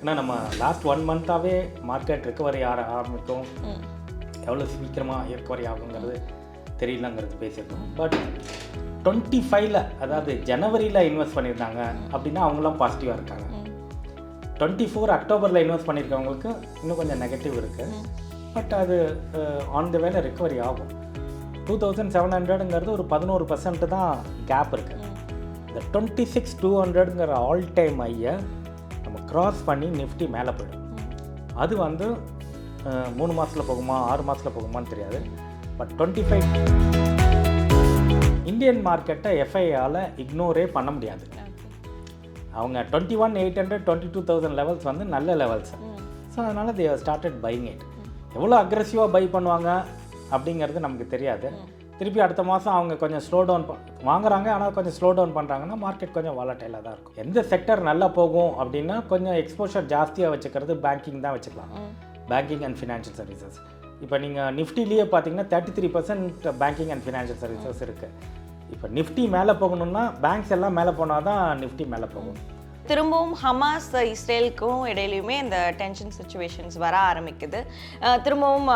ஏன்னா நம்ம last one மந்த்தாகவே மார்க்கெட் ரெக்கவரி ஆர ஆரம்பிக்கும். எவ்வளோ சீக்கிரமாக ரெக்கவரி ஆகுங்கிறது தெரியலங்கிறது பேசியிருக்கோம். பட் டுவெண்ட்டி ஃபைவ்ல அதாவது ஜனவரியில் இன்வெஸ்ட் பண்ணியிருந்தாங்க அப்படின்னா அவங்களாம் பாசிட்டிவாக இருக்காங்க. டுவெண்ட்டி ஃபோர் அக்டோபரில் இன்வெஸ்ட் பண்ணியிருக்கவங்களுக்கு இன்னும் கொஞ்சம் நெகட்டிவ் இருக்குது பட் அது ஆன் த வேலை ரெக்கவரி ஆகும். டூ தௌசண்ட் செவன் ஹண்ட்ரடுங்கிறது ஒரு பதினோரு பர்சன்ட் தான் கேப் இருக்குது. இந்த டுவெண்ட்டி சிக்ஸ் டூ ஹண்ட்ரட்ங்கிற ஆல் டைம் ஐயை நம்ம கிராஸ் பண்ணி நிஃப்டி மேலே போயிடும். அது வந்து மூணு மாதத்தில் போகுமா ஆறு மாதத்தில் போகுமான்னு தெரியாது. பட் டுவெண்ட்டி ஃபைவ் இந்தியன் மார்க்கெட்டை எஃப்ஐஆல் இக்னோரே பண்ண முடியாது. அவங்க twenty one eight hundred twenty two thousand levels வந்து நல்ல லெவல்ஸ். ஸோ அதனால் தே ஸ்டார்டட் பையிங் இட் எவ்வளோ அக்ரெசிவாக பை பண்ணுவாங்க அப்படிங்கிறது நமக்கு தெரியாது. திருப்பி அடுத்த மாதம் அவங்க கொஞ்சம் ஸ்லோ டவுன் வாங்குறாங்க ஆனால் கொஞ்சம் ஸ்லோ டவுன் பண்ணுறாங்கன்னா மார்க்கெட் கொஞ்சம் வாலட்டைலாக தான் இருக்கும். எந்த செக்டர் நல்லா போகும் அப்படின்னா கொஞ்சம் எக்ஸ்போஷர் ஜாஸ்தியாக வச்சுக்கிறது பேங்கிங் தான் வச்சுக்கலாம். பேங்கிங் அண்ட் ஃபினான்ஷியல் சர்வீசஸ் இப்போ நீங்கள் நிஃப்டிலேயே பார்த்தீங்கன்னா thirty three percent banking and financial services இருக்குது இப்போ நிஃப்டி மேலே போகணும்னா பேங்க்ஸ் எல்லாம் மேலே போனால் தான் நிஃப்டி மேலே போகும். திரும்பவும் ஹமாஸ் இஸ்ரேலுக்கும் இடையிலையுமே இந்த டென்ஷன் சுச்சுவேஷன்ஸ் வர ஆரம்பிக்குது. திரும்பவும்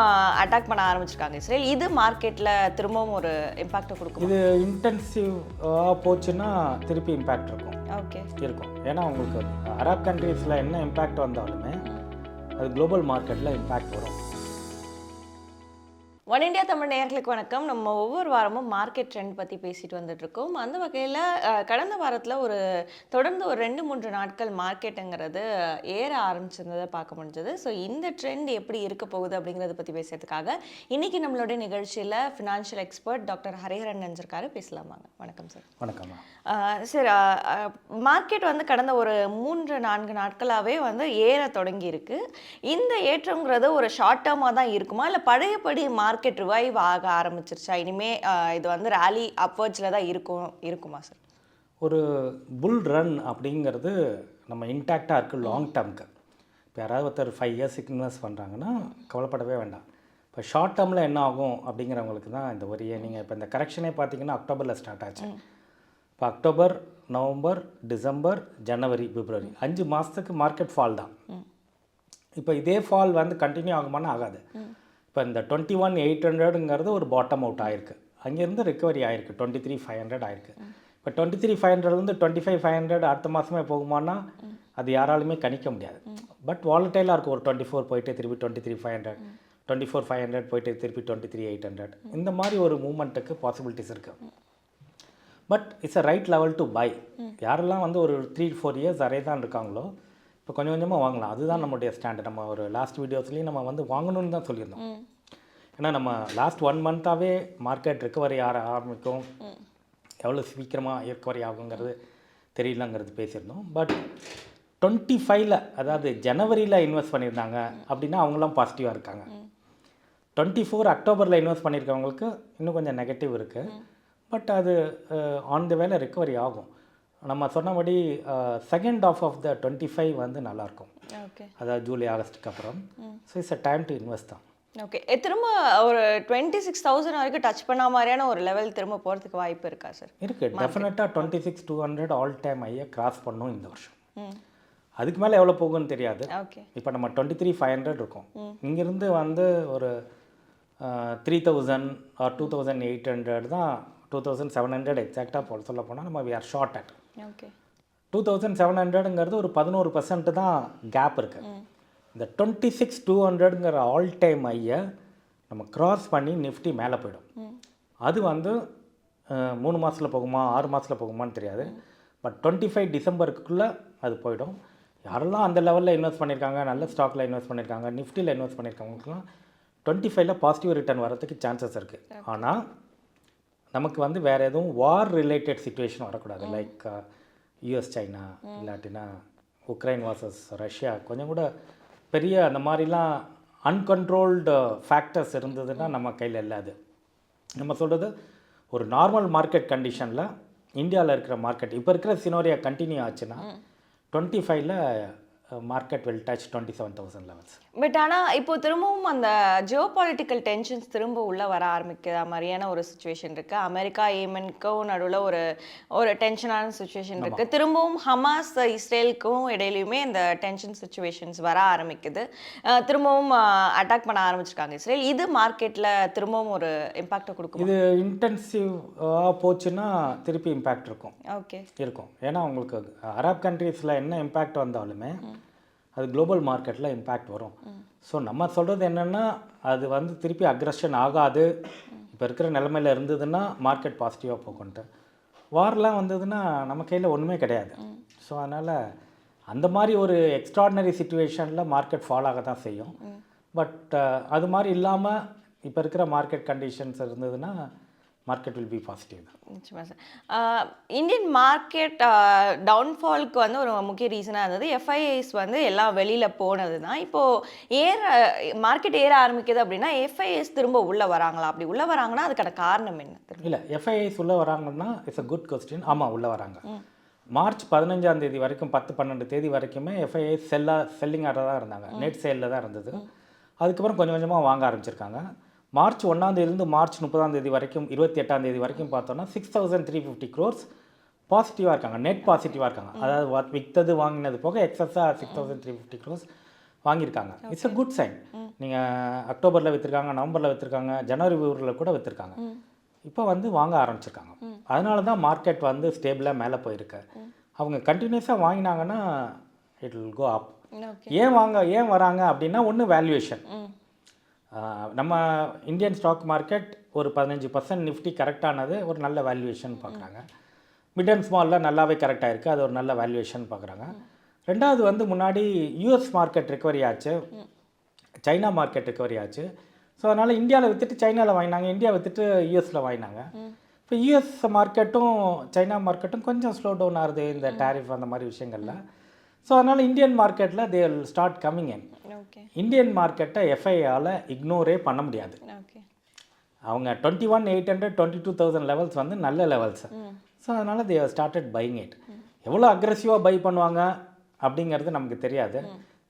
அட்டாக் பண்ண ஆரம்பிச்சிருக்காங்க இஸ்ரேல். இது மார்க்கெட்டில் திரும்பவும் ஒரு இம்பாக்டை கொடுக்கும்? இது இன்டென்சிவாக போச்சுன்னா திருப்பி இம்பேக்ட் இருக்கும். ஓகே இருக்கும். ஏன்னா உங்களுக்கு அரப் கண்ட்ரீஸில் என்ன இம்பேக்ட் வந்தாலுமே அது குளோபல் மார்க்கெட்டில் இம்பேக்ட் வரும். ஒன் இந்தியா தமிழ் நேயர்களுக்கு வணக்கம். நம்ம ஒவ்வொரு வாரமும் மார்க்கெட் ட்ரெண்ட் பற்றி பேசிட்டு வந்துட்டு இருக்கோம் அந்த வகையில் கடந்த வாரத்தில் ஒரு தொடர்ந்து ஒரு ரெண்டு மூன்று நாட்கள் மார்க்கெட்டுங்கிறது ஏற ஆரம்பிச்சிருந்ததை பார்க்க முடிஞ்சது. ஸோ இந்த ட்ரெண்ட் எப்படி இருக்க போகுது அப்படிங்கிறத பற்றி பேசுறதுக்காக இன்னைக்கு நம்மளுடைய நிகழ்ச்சியில் ஃபினான்ஷியல் எக்ஸ்பர்ட் டாக்டர் ஹரிஹரன் நினைஞ்சிருக்காரு பேசலாமாங்க வணக்கம் சார் வணக்கம்மா சார் மார்க்கெட் வந்து கடந்த ஒரு மூன்று நான்கு நாட்களாகவே வந்து ஏற தொடங்கி இருக்கு இந்த ஏற்றங்கிறது ஒரு ஷார்ட் டேர்மாக தான் இருக்குமா? இல்லை பழையபடி மார்க்கெட் ரிவைவ் ஆக ஆரம்பிச்சிருச்சா? இனிமே இது வந்து ரேலி அப்வர்ட்ஸில் தான் இருக்கும் இருக்குமா சார் ஒரு புல் ரன் அப்படிங்கிறது நம்ம இன்டாக்டாக இருக்குது லாங் டேர்முக்கு இப்போ யாராவது ஒருத்தர் ஃபைவ் இயர்ஸுக்கு இன்வெஸ்ட் பண்ணுறாங்கன்னா கவலைப்படவே வேண்டாம். இப்போ ஷார்ட் டேர்மில் என்ன ஆகும் அப்படிங்கிறவங்களுக்கு தான் இந்த ஒரே நீங்கள் இப்போ இந்த கரெக்ஷனே பார்த்தீங்கன்னா அக்டோபரில் ஸ்டார்ட் ஆச்சு. இப்போ அக்டோபர் நவம்பர் டிசம்பர் ஜனவரி பிப்ரவரி அஞ்சு மாதத்துக்கு மார்க்கெட் ஃபால் தான். இப்போ இதே ஃபால் வந்து கண்டினியூ ஆகுமான்னு ஆகாது. இப்போ இந்த டுவெண்ட்டி ஒன் எயிட் ஹண்ட்ரடுங்கிறது ஒரு பாட்டம் அவுட் ஆயிருக்கு. அங்கேருந்து ரிக்கவரி ஆயிருக்கு. டுவெண்ட்டி த்ரீ ஃபைவ் ஹண்ட்ரட் ஆயிருக்கு. இப்போ டுவெண்ட்டி த்ரீ ஃபைவ் ஹண்ட்ரட்லேருந்து டுவெண்ட்டி ஃபைவ் ஃபைவ் ஹண்ட்ரட் அடுத்த மாதமே போகுமானா அது யாராலுமே கணிக்க முடியாது. பட் வாலட்டைலாக இருக்கும். ஒரு டுவெண்ட்டி ஃபோர் போயிட்டு திருப்பி twenty three five hundred twenty four five hundred போயிட்டு திருப்பி டுவெண்ட்டி த்ரீ எயிட் ஹண்ட்ரட் இந்த மாதிரி ஒரு மூமெண்ட்டுக்கு பாசிபிலிட்டிஸ் இருக்குது but it's a right level to buy யாரெல்லாம் வந்து ஒரு த்ரீ ஃபோர் இயர்ஸ் அரே தான் இருக்காங்களோ இப்போ கொஞ்சம் கொஞ்சமாக வாங்கலாம். அதுதான் நம்மளுடைய ஸ்டாண்டு நம்ம ஒரு லாஸ்ட் வீடியோஸ்லேயும் நம்ம வந்து வாங்கணும்னு தான் சொல்லியிருந்தோம். ஏன்னா நம்ம லாஸ்ட் ஒன் மந்த்தாகவே மார்க்கெட் ரெக்கவரி ஆர ஆரம்பிக்கும். எவ்வளோ சீக்கிரமாக ரெக்கவரி ஆகுங்கிறது தெரியலங்கிறது பேசியிருந்தோம். பட் டுவெண்ட்டி ஃபைவ்ல அதாவது ஜனவரியில் இன்வெஸ்ட் பண்ணியிருந்தாங்க அப்படின்னா அவங்களாம் பாசிட்டிவாக இருக்காங்க. டுவெண்ட்டி ஃபோர் அக்டோபரில் இன்வெஸ்ட் பண்ணியிருக்கவங்களுக்கு இன்னும் கொஞ்சம் நெகட்டிவ் இருக்குது பட் அது ஆன் த வேலை ரெக்கவரி ஆகும். நம்ம சொன்னபடி second half of the twenty five வந்து நல்லாயிருக்கும் ஓகே. அதாவது ஜூலை ஆகஸ்ட்டுக்கு அப்புறம். So it's a time to invest தான். ஓகே. திரும்ப ஒரு டுவெண்ட்டி சிக்ஸ் தௌசண்ட் வரைக்கும் டச் பண்ண மாதிரியான ஒரு லெவல் திரும்ப போகிறதுக்கு வாய்ப்பு இருக்கா சார் இருக்குது டெஃபினட்டாக twenty six two hundred all time ஐயை கிராஸ் பண்ணும் இந்த வருஷம். அதுக்கு மேலே எவ்வளோ போகும்னு தெரியாது. இப்போ நம்ம டுவெண்ட்டி த்ரீ ஃபைவ் ஹண்ட்ரட் இருக்கும் இங்கேருந்து வந்து ஒரு three thousand or two thousand eight hundred தான் டூ தௌசண்ட் செவன் ஹண்ட்ரட் எக்ஸாக்டாக சொல்ல போனால் நம்ம we are short at okay two thousand seven ஹண்ட்ரடுங்கிறது ஒரு பதினோரு பர்சன்ட் தான் கேப் இருக்குது இந்த டுவெண்ட்டி சிக்ஸ் டூ ஹண்ட்ரடுங்கிற ஆல் டைம் ஐயை நம்ம கிராஸ் பண்ணி நிஃப்டி மேலே போயிடும். அது வந்து மூணு மாதத்தில் போகுமா ஆறு மாதத்தில் போகுமான்னு தெரியாது. பட் டுவெண்ட்டி ஃபைவ் டிசம்பருக்குள்ளே அது போயிடும். யாரெல்லாம் அந்த லெவலில் இன்வெஸ்ட் பண்ணியிருக்காங்க நல்ல ஸ்டாக்கில் இன்வெஸ்ட் பண்ணியிருக்காங்க நிஃப்டியில் இன்வெஸ்ட் பண்ணியிருக்காங்களுக்குலாம் டுவெண்ட்டி ஃபைவ்ல பாசிட்டிவ் ரிட்டர்ன் வரதுக்கு சான்சஸ் இருக்குது ஆனால் நமக்கு வந்து வேறு எதுவும் வார் ரிலேட்டட் சுச்சுவேஷன் வரக்கூடாது. லைக் யூஎஸ் சைனா இல்லாட்டினா உக்ரைன் வாசஸ் ரஷ்யா கொஞ்சம் கூட பெரிய அந்த மாதிரிலாம் அன்கண்ட்ரோல்டு ஃபேக்டர்ஸ் இருந்ததுன்னா நம்ம கையில் இல்லாது நம்ம சொல்கிறது ஒரு நார்மல் மார்க்கெட் கண்டிஷனில் இந்தியாவில் இருக்கிற மார்க்கெட் இப்போ இருக்கிற சினோரியா கண்டினியூ ஆச்சுன்னா டுவெண்ட்டி ஃபைவ்ல market will touch twenty seven thousand levels but ஆனால் இப்போ திரும்பவும் அந்த ஜியோ பொலிட்டிக்கல் டென்ஷன்ஸ் திரும்ப உள்ள வர ஆரம்பிக்கிற மாதிரியான ஒரு சுச்சுவேஷன் இருக்கு. அமெரிக்கா ஏமனுக்கும் நடுவில் ஒரு ஒரு டென்ஷனான சுச்சுவேஷன் இருக்கு. திரும்பவும் ஹமாஸ் இஸ்ரேலுக்கும் இடையிலையுமே இந்த டென்ஷன் சுச்சுவேஷன்ஸ் வர ஆரம்பிக்குது. அஹ் திரும்பவும் அட்டாக் பண்ண ஆரம்பிச்சிருக்காங்க இஸ்ரேல். இது மார்க்கெட்டில் திரும்பவும் ஒரு இம்பாக்டை கொடுக்கும்? இது இன்டென்சிவாக போச்சுன்னா திருப்பி இம்பேக்ட் இருக்கும். ஓகே இருக்கும். ஏன்னா உங்களுக்கு அரப் கண்ட்ரீஸில் என்ன இம்பேக்ட் வந்தாலுமே அது குளோபல் மார்க்கெட்டில் இம்பேக்ட் வரும். ஸோ நம்ம சொல்கிறது என்னென்னா அது வந்து திருப்பி அக்ரஷன் ஆகாது. இப்போ இருக்கிற நிலமையில இருந்ததுன்னா மார்க்கெட் பாசிட்டிவாக போகும்ன்ட்டு வார்லாம் வந்ததுன்னா நம்ம கையில் ஒன்றுமே கிடையாது. ஸோ அதனால் அந்த மாதிரி ஒரு எக்ஸ்ட்ராடினரி சுச்சுவேஷனில் மார்க்கெட் ஃபால் ஆக தான் செய்யும் பட் அது மாதிரி இல்லாமல் இப்போ இருக்கிற மார்க்கெட் கண்டிஷன்ஸ் இருந்ததுன்னா மார்க்கெட் வில் பி பாசிட்டிவ் தான் சார். இந்தியன் மார்க்கெட் டவுன்ஃபால்க்கு வந்து ஒரு முக்கிய ரீசனாக இருந்தது. எஃப்ஐஐஸ் வந்து எல்லாம் வெளியில் போனது தான் இப்போது ஏற மார்க்கெட் ஏற ஆரம்பிக்குது அப்படின்னா எஃப்ஐஎஸ் திரும்ப உள்ளே வராங்களா? அப்படி உள்ளே வராங்கன்னா அதுக்கான காரணம் என்ன? இல்லை எஃப்ஐஐஸ் உள்ளே வராங்கன்னா இட்ஸ் அ குட் கொஸ்டின் ஆமாம் உள்ளே வராங்க. மார்ச் பதினஞ்சாம் தேதி வரைக்கும் பத்து பன்னெண்டு தேதி வரைக்குமே எஃப்ஐஐ செல்லா செல்லிங் ஆர்டர் தான் இருந்தாங்க. நெட் சேலில் தான் இருந்தது. அதுக்கப்புறம் கொஞ்சம் கொஞ்சமாக வாங்க ஆரம்பிச்சிருக்காங்க. மார்ச் ஒன்றாம் தேதியிலேருந்து மார்ச் முப்பதாம் தேதி வரைக்கும் இருபத்தி எட்டாம் தேதி வரைக்கும் பார்த்தோன்னா six thousand three fifty crores பாசிட்டிவாக இருக்காங்க. நெட் பாசிட்டிவாக இருக்காங்க. அதாவது வ- வித்தது வாங்கினது போக எக்ஸஸாக six thousand three fifty crores வாங்கியிருக்காங்க. இட்ஸ் அ குட் சைன் நீங்கள் அக்டோபரில் விற்றுருக்காங்க நவம்பரில் விற்றுருக்காங்க ஜனவரி ஊரில் கூட விற்றுருக்காங்க இப்போ வந்து வாங்க ஆரம்பிச்சிருக்காங்க. அதனால தான் மார்க்கெட் வந்து ஸ்டேபிளாக மேலே போயிருக்கு. அவங்க கண்டினியூஸாக வாங்கினாங்கன்னா இட் வில் கோ அப் ஏன் வாங்க ஏன் வராங்க அப்படின்னா ஒன்று வேல்யூவேஷன் நம்ம இந்தியன் ஸ்டாக் மார்க்கெட் ஒரு பதினஞ்சு பர்சன்ட் நிஃப்டி கரெக்டானது ஒரு நல்ல வேல்யூவேஷன் பார்க்குறாங்க. மிட் அண்ட் ஸ்மாலில் நல்லாவே கரெக்டாக இருக்குது அது ஒரு நல்ல வேல்யூவேஷன் பார்க்குறாங்க. ரெண்டாவது வந்து முன்னாடி யூஎஸ் மார்க்கெட் ரிக்கவரி ஆச்சு. சைனா மார்க்கெட் ரிக்கவரி ஆச்சு. ஸோ அதனால் இந்தியாவில் விற்றுட்டு சைனாவில் வாங்கினாங்க. இந்தியா விற்றுட்டு யூஎஸில் வாங்கினாங்க. இப்போ யூஎஸ் மார்க்கெட்டும் சைனா மார்க்கெட்டும் கொஞ்சம் ஸ்லோ டவுன் ஆகுது இந்த டேரிஃப் அந்த மாதிரி விஷயங்களில். ஸோ அதனால் இந்தியன் மார்க்கெட்டில் they will start coming in Indian மார்க்கெட்டை எஃப்ஐஆல் இக்னோரே பண்ண முடியாது. அவங்க twenty one eight hundred twenty two thousand levels வந்து நல்ல லெவல்ஸ் ஸோ அதனால் தே ஸ்டார்டட் பையிங் இட் எவ்வளோ அக்ரெசிவாக பை பண்ணுவாங்க அப்படிங்கிறது நமக்கு தெரியாது.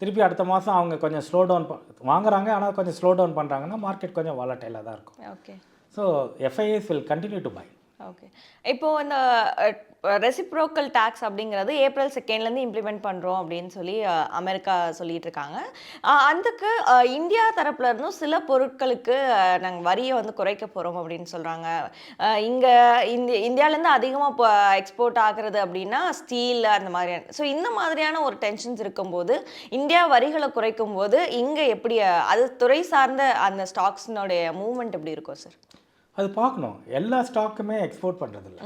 திருப்பி அடுத்த மாதம் அவங்க கொஞ்சம் ஸ்லோ டவுன் வாங்குறாங்க ஆனால் கொஞ்சம் ஸ்லோ டவுன் பண்ணுறாங்கன்னா மார்க்கெட் கொஞ்சம் வாலட்டைலாக தான் இருக்கும். Okay so FIs will continue to buy okay இப்போ இந்த ரெசிப்ரோக்கல் டேக்ஸ் அப்படிங்கிறது ஏப்ரல் செகண்ட்லேருந்து இம்ப்ளிமெண்ட் பண்ணுறோம் அப்படின்னு சொல்லி அமெரிக்கா சொல்லிட்டு இருக்காங்க. அதுக்கு இந்தியா தரப்புல இருந்தும் சில பொருட்களுக்கு நாங்கள் வரியை வந்து குறைக்க போகிறோம் அப்படின்னு சொல்கிறாங்க இங்கே இந்திய இந்தியாவிலேருந்து அதிகமாக இப்போ எக்ஸ்போர்ட் ஆகுறது அப்படின்னா ஸ்டீல் அந்த மாதிரியான ஸோ இந்த மாதிரியான ஒரு டென்ஷன்ஸ் இருக்கும்போது இந்தியா வரிகளை குறைக்கும் போது இங்கே எப்படி அது துறை சார்ந்த அந்த ஸ்டாக்ஸ்னுடைய மூவ்மெண்ட் எப்படி இருக்கும் சார் அது பார்க்கணும். எல்லா ஸ்டாக்குமே எக்ஸ்போர்ட் பண்ணுறதில்ல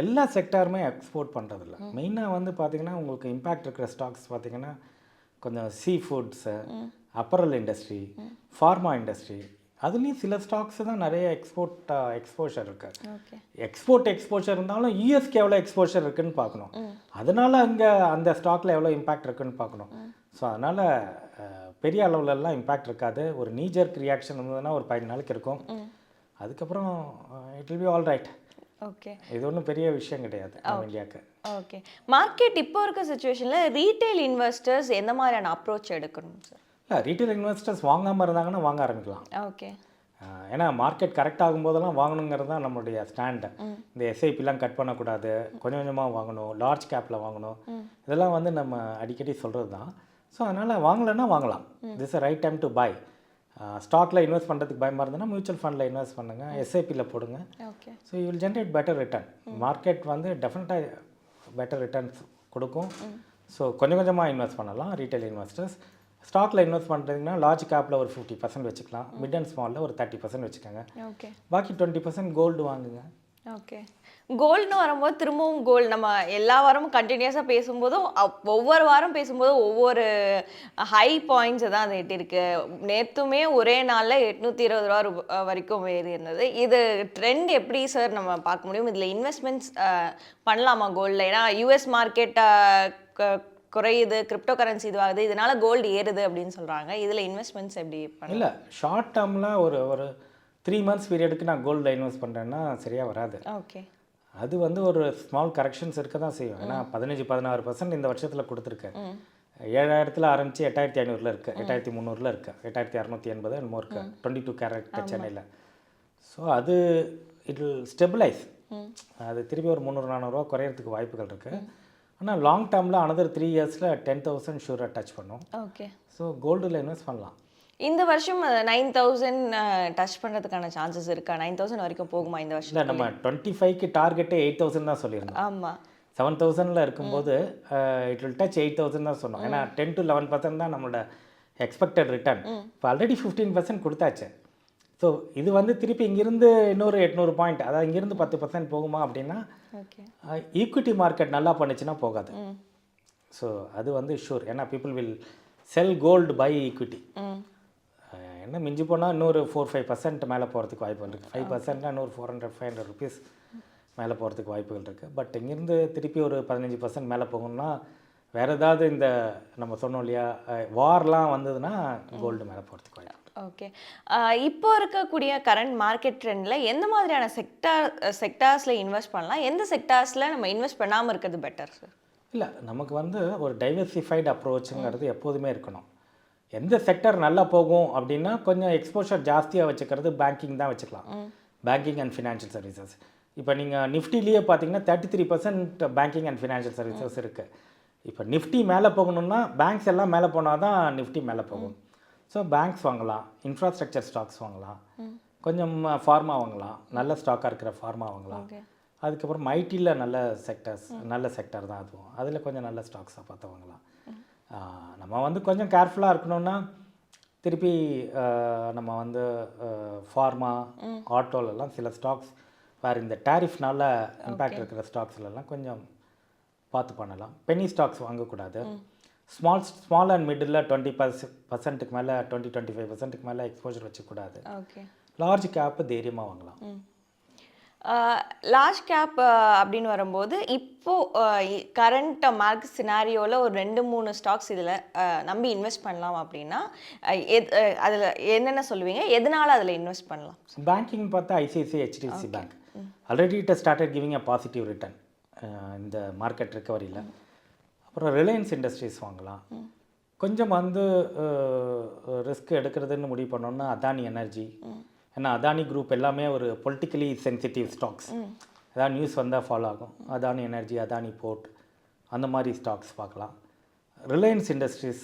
எல்லா செக்டாருமே எக்ஸ்போர்ட் பண்ணுறதில்ல மெயினாக வந்து பார்த்தீங்கன்னா உங்களுக்கு இம்பேக்ட் இருக்கிற ஸ்டாக்ஸ் பார்த்தீங்கன்னா கொஞ்சம் sea foods apparel industry pharma industry அதுலேயும் சில ஸ்டாக்ஸ் தான் நிறைய எக்ஸ்போர்ட் எக்ஸ்போஷர் இருக்குது எக்ஸ்போர்ட் எக்ஸ்போஷர் இருந்தாலும் யூஎஸ்க்கு எவ்வளோ எக்ஸ்போஷர் இருக்குன்னு பார்க்கணும். அதனால் அங்கே அந்த ஸ்டாக்கில் எவ்வளோ இம்பேக்ட் இருக்குன்னு பார்க்கணும். ஸோ அதனால் பெரிய அளவுலலாம் இம்பேக்ட் இருக்காது. ஒரு நீஜர்க் ரியாக்ஷன் இருந்ததுன்னா ஒரு பதினஞ்சு நாளைக்கு இருக்கும். அதுக்கப்புறம் it will be all right okay. இது ஒன்றும் பெரிய விஷயம் கிடையாது இந்தியாவுக்கு. ஓகே. மார்க்கெட் இப்போ இருக்க சுச்சுவேஷனில் ரீட்டைல் இன்வெஸ்டர்ஸ் எந்த மாதிரியான அப்ரோச் எடுக்கணும் சார் இல்லை ரீட்டைல் இன்வெஸ்டர்ஸ் வாங்காமல் இருந்தாங்கன்னா வாங்க ஆரம்பிக்கலாம். ஓகே. ஏன்னா மார்க்கெட் கரெக்ட் ஆகும்போதெல்லாம் வாங்கணுங்கிறது தான் நம்மளுடைய ஸ்டாண்டு இந்த எஸ்ஐபிலாம் கட் பண்ணக்கூடாது. கொஞ்சம் கொஞ்சமாக வாங்கணும். லார்ஜ் கேப்பில் வாங்கணும். இதெல்லாம் வந்து நம்ம அடிக்கடி சொல்கிறது தான் ஸோ அதனால் வாங்கலைன்னா வாங்கலாம். This right time to buy ஸ்டாக்கில் இன்வெஸ்ட் பண்ணுறதுக்கு பயமாக இருந்ததுன்னா மியூச்சுவல் ஃபண்டில் இன்வெஸ்ட் பண்ணுங்கள் எஸ்ஐபியில் போடுங்க. Okay so you will generate better return market வந்து டெஃபினட்டாக பெட்டர் ரிட்டர்ன்ஸ் கொடுக்கும். ஸோ கொஞ்சம் கொஞ்சமாக இன்வெஸ்ட் பண்ணலாம் ரீட்டைல் இன்வெஸ்டர்ஸ் ஸ்டாக்கில் இன்வெஸ்ட் பண்ணுறதுங்கன்னா லார்ஜ் கேப்பில் ஒரு ஃபிஃப்டி பர்சன்ட் வச்சுக்கலாம். மிட் அண்ட் ஸ்மாலில் ஒரு தேர்ட்டி பர்சன்ட் வச்சுக்கோங்க. ஓகே பாக்கி டுவெண்ட்டி பர்சன்ட் கோல்டு வாங்குங்க. ஓகே கோல்டுன்னு வரும்போது திரும்பவும் கோல்டு நம்ம எல்லா வாரமும் கண்டினியூஸாக பேசும்போதும் ஒவ்வொரு வாரம் பேசும்போதும் ஒவ்வொரு ஹை பாயிண்ட்ஸ் தான் அது எட்டிருக்கு நேற்றுமே ஒரே நாளில் எட்நூற்றி இருபது ரூபா ரூபா வரைக்கும் ஏறி இருந்தது இது ட்ரெண்ட் எப்படி சார் நம்ம பார்க்க முடியும்? இதில் இன்வெஸ்ட்மெண்ட்ஸ் பண்ணலாமா கோல்டில் ஏன்னா யூஎஸ் மார்க்கெட் குறையுது கிரிப்டோ கரன்சி இதுவாகுது. இதனால கோல்டு ஏறுது அப்படின்னு சொல்கிறாங்க இதில் இன்வெஸ்ட்மெண்ட்ஸ் எப்படி இல்லை ஷார்ட் டேர்மில் ஒரு ஒரு த்ரீ மந்த்ஸ் பீரியடுக்கு நான் கோல்டில் இன்வெஸ்ட் பண்ணுறேன்னா சரியாக வராது. ஓகே அது வந்து ஒரு ஸ்மால் கரெக்ஷன்ஸ் இருக்க தான் செய்யும். ஏன்னா பதினஞ்சு பதினாறு பர்சன்ட் இந்த வருஷத்தில் கொடுத்துருக்கு ஏழாயிரத்தில் ஆரம்பித்து எட்டாயிரத்தி ஐநூறில் இருக்குது எட்டாயிரத்தி முந்நூறில் இருக்குது எட்டாயிரத்தி இரநூத்தி எண்பது என்னமோ இருக்குது டுவெண்ட்டி டூ கேரட் சென்னையில். ஸோ அது இட் வில் ஸ்டெபிளைஸ் அது திருப்பி ஒரு முந்நூறு நானூறுரூவா குறையறதுக்கு வாய்ப்புகள் இருக்குது ஆனால் லாங் டேர்மில் அனதர் த்ரீ இயர்ஸில் டென் தௌசண்ட் ஷூராக டச் பண்ணும். ஓகே. ஸோ கோல்டில் இன்வெஸ்ட் பண்ணலாம். இந்த வருஷம் நைன் தௌசண்ட் டச் பண்ணுறதுக்கான சான்சஸ் இருக்கா? நைன் தௌசண்ட் வரைக்கும் போகுமா இந்த வருஷம்? இல்லை நம்ம டுவெண்ட்டி ஃபைவ்க்கு டார்கெட்டே எயிட் தௌசண்ட் தான் சொல்லியிருந்தோம். ஆமாம் செவன் தௌசண்டில் இருக்கும்போது it will touch eight thousand தான் சொன்னோம். ஏன்னா டென் டு லெவன் பர்சன்ட் தான் நம்மளோட எக்ஸ்பெக்டட் ரிட்டர்ன் இப்போ ஆல்ரெடி ஃபிஃப்டீன் பர்சன்ட் கொடுத்தாச்சு. ஸோ இது வந்து திருப்பி இங்கிருந்து இன்னொரு எட்நூறு பாயிண்ட் அதாவது இங்கிருந்து பத்து பர்சன்ட் போகுமா அப்படின்னா ஈக்விட்டி மார்க்கெட் நல்லா பண்ணுச்சுன்னா போகாது. ஸோ அது வந்து ஷூர் ஏன்னா people will sell gold buy equity என்ன மிஞ்சி போனால் இன்னொரு ஃபோர் ஃபைவ் பர்சன்ட் மேலே போகிறதுக்கு வாய்ப்பு இருக்குது ஃபைவ் பர்சன்ட்னா இன்னொரு four hundred five hundred rupees மேலே போகிறதுக்கு வாய்ப்புகள் இருக்குது பட் இங்கேருந்து திருப்பி ஒரு பதினஞ்சு பர்சன்ட் மேலே போகணும்னா வேறு ஏதாவது இந்த நம்ம சொன்னோம் இல்லையா வார்லாம் வந்ததுன்னா கோல்டு மேலே போகிறதுக்கு வாய்ப்பு ஓகே இப்போ இருக்கக்கூடிய கரண்ட் மார்க்கெட் ட்ரெண்டில் எந்த மாதிரியான செக்டார் செக்டார்ஸில் இன்வெஸ்ட் பண்ணலாம்? எந்த செக்டார்ஸில் நம்ம இன்வெஸ்ட் பண்ணாமல் இருக்கிறது பெட்டர் சார் இல்லை நமக்கு வந்து ஒரு டைவர்சிஃபைடு அப்ரோச்சுங்கிறது எப்போதுமே இருக்கணும். எந்த செக்டர் நல்லா போகும் அப்படின்னா கொஞ்சம் எக்ஸ்போஷர் ஜாஸ்தியாக வச்சுக்கிறது பேங்கிங் தான் வச்சுக்கலாம். பேங்கிங் அண்ட் ஃபினான்ஷியல் சர்வீசஸ் இப்போ நீங்கள் நிஃப்டிலேயே பார்த்தீங்கன்னா thirty three percent banking and financial services இருக்குது இப்போ நிஃப்டி மேலே போகணும்னா பேங்க்ஸ் எல்லாம் மேலே போனால் தான் நிஃப்டி மேலே போகும். ஸோ பேங்க்ஸ் வாங்கலாம் இன்ஃப்ராஸ்ட்ரக்சர் ஸ்டாக்ஸ் வாங்கலாம் கொஞ்சம் ஃபார்மா வாங்கலாம் நல்ல ஸ்டாக்காக இருக்கிற ஃபார்மா வாங்கலாம். அதுக்கப்புறம் ஐடியில் நல்ல செக்டர்ஸ் நல்ல செக்டர் தான் அதுவும். அதில் கொஞ்சம் நல்ல ஸ்டாக்ஸாக பார்த்து வாங்கலாம். நம்ம வந்து கொஞ்சம் கேர்ஃபுல்லாக இருக்கணும்னா திருப்பி நம்ம வந்து ஃபார்மா ஆட்டோலெல்லாம் சில ஸ்டாக்ஸ் வேறு இந்த டேரிஃப்னால இம்பேக்ட் இருக்கிற ஸ்டாக்ஸ்லலாம் கொஞ்சம் பார்த்து பண்ணலாம். பெனி ஸ்டாக்ஸ் வாங்கக்கூடாது. Small small and middle twenty பர்ச பர்சன்ட்டுக்கு மேலே டுவெண்ட்டி டுவெண்ட்டி ஃபைவ் பர்சன்ட்டுக்கு மேலே எக்ஸ்போஜர் வச்சுக்கூடாது. லார்ஜ் கேப்பு தைரியமாக வாங்கலாம். லார்ஜ் கேப் அப்படின்னு வரும்போது இப்போ கரண்ட் மார்க்கெட் சினாரியோவில் ஒரு ரெண்டு மூணு ஸ்டாக்ஸ் இதில் நம்பி இன்வெஸ்ட் பண்ணலாம் அப்படின்னா அதில் என்னென்ன சொல்லுவீங்க? எதனால அதில் இன்வெஸ்ட் பண்ணலாம்? பேங்கிங் பார்த்தா ICICI HDFC bank already it started giving a positive return இந்த மார்க்கெட் ரிக்கவரியில் அப்புறம் ரிலையன்ஸ் இண்டஸ்ட்ரீஸ் வாங்கலாம். கொஞ்சம் வந்து ரிஸ்க் எடுக்கிறதுன்னு முடிவு பண்ணோம்னா அதானி எனர்ஜி ஏன்னா அதானி குரூப் எல்லாமே ஒரு பொலிட்டிக்கலி சென்சிட்டிவ் ஸ்டாக்ஸ் ஏதாவது நியூஸ் வந்தால் ஃபாலோ ஆகும். அதானி எனர்ஜி அதானி போர்ட் அந்த மாதிரி ஸ்டாக்ஸ் பார்க்கலாம். Reliance Industries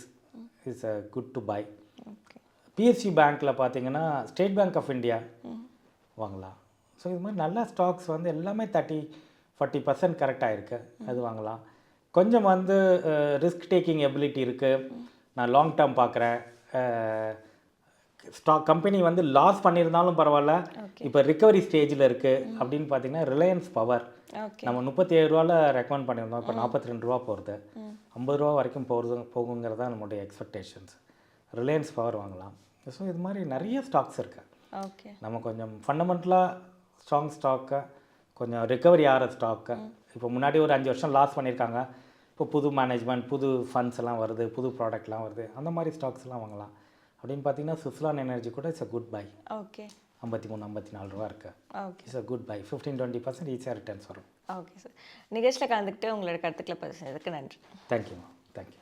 is a good to buy PSC பேங்க்கில் பார்த்தீங்கன்னா ஸ்டேட் பேங்க் ஆஃப் இந்தியா வாங்கலாம். ஸோ இது மாதிரி நல்ல ஸ்டாக்ஸ் வந்து எல்லாமே தேர்ட்டி ஃபார்ட்டி பர்சன்ட் கரெக்டாக இருக்குது அது வாங்கலாம். கொஞ்சம் வந்து ரிஸ்க் டேக்கிங் எபிலிட்டி இருக்குது நான் லாங் டேர்ம் பார்க்குறேன். ஸ்டாக் கம்பெனி வந்து லாஸ் பண்ணியிருந்தாலும் பரவாயில்ல. இப்போ ரிகவரி ஸ்டேஜில் இருக்குது அப்படின்னு பார்த்தீங்கன்னா ரிலையன்ஸ் பவர் நம்ம முப்பத்தி ஏழு ரூபாவில் ரெக்கமெண்ட் பண்ணியிருந்தோம். இப்போ நாற்பத்தி ரெண்டு ரூபா போகிறது ஐம்பது ரூபா வரைக்கும் போகிறது போகுங்கிறது தான் நம்மளுடைய எக்ஸ்பெக்டேஷன்ஸ் ரிலையன்ஸ் பவர் வாங்கலாம். ஸோ இது மாதிரி நிறைய ஸ்டாக்ஸ் இருக்கு. ஓகே நம்ம கொஞ்சம் ஃபண்டமெண்டலாக ஸ்ட்ராங் ஸ்டாக்கை கொஞ்சம் ரிகவரி ஆகிற ஸ்டாக்கை இப்போ முன்னாடி ஒரு அஞ்சு வருஷம் லாஸ் பண்ணியிருக்காங்க. இப்போ புது மேனேஜ்மெண்ட் புது ஃபண்ட்ஸ் எல்லாம் வருது புது ப்ராடக்ட்லாம் வருது. அந்த மாதிரி ஸ்டாக்ஸ் எல்லாம் வாங்கலாம். அப்படின்னு பார்த்தீங்கன்னா சுஸ்லான் எனர்ஜி கூட it's a good buy okay. ஐம்பத்தி மூணு ஐம்பத்தி நாலு ரூபா இருக்குது okay. It's a good buy fifteen twenty percent ஈஸியாக ரிட்டர்ன்ஸ் வரும். Okay sir. நிகழ்ச்சியில் கலந்துக்கிட்டு உங்களோட கருத்துக்களை பதிவு செஞ்சதுக்கு நன்றி தேங்க்யூ தேங்க்யூ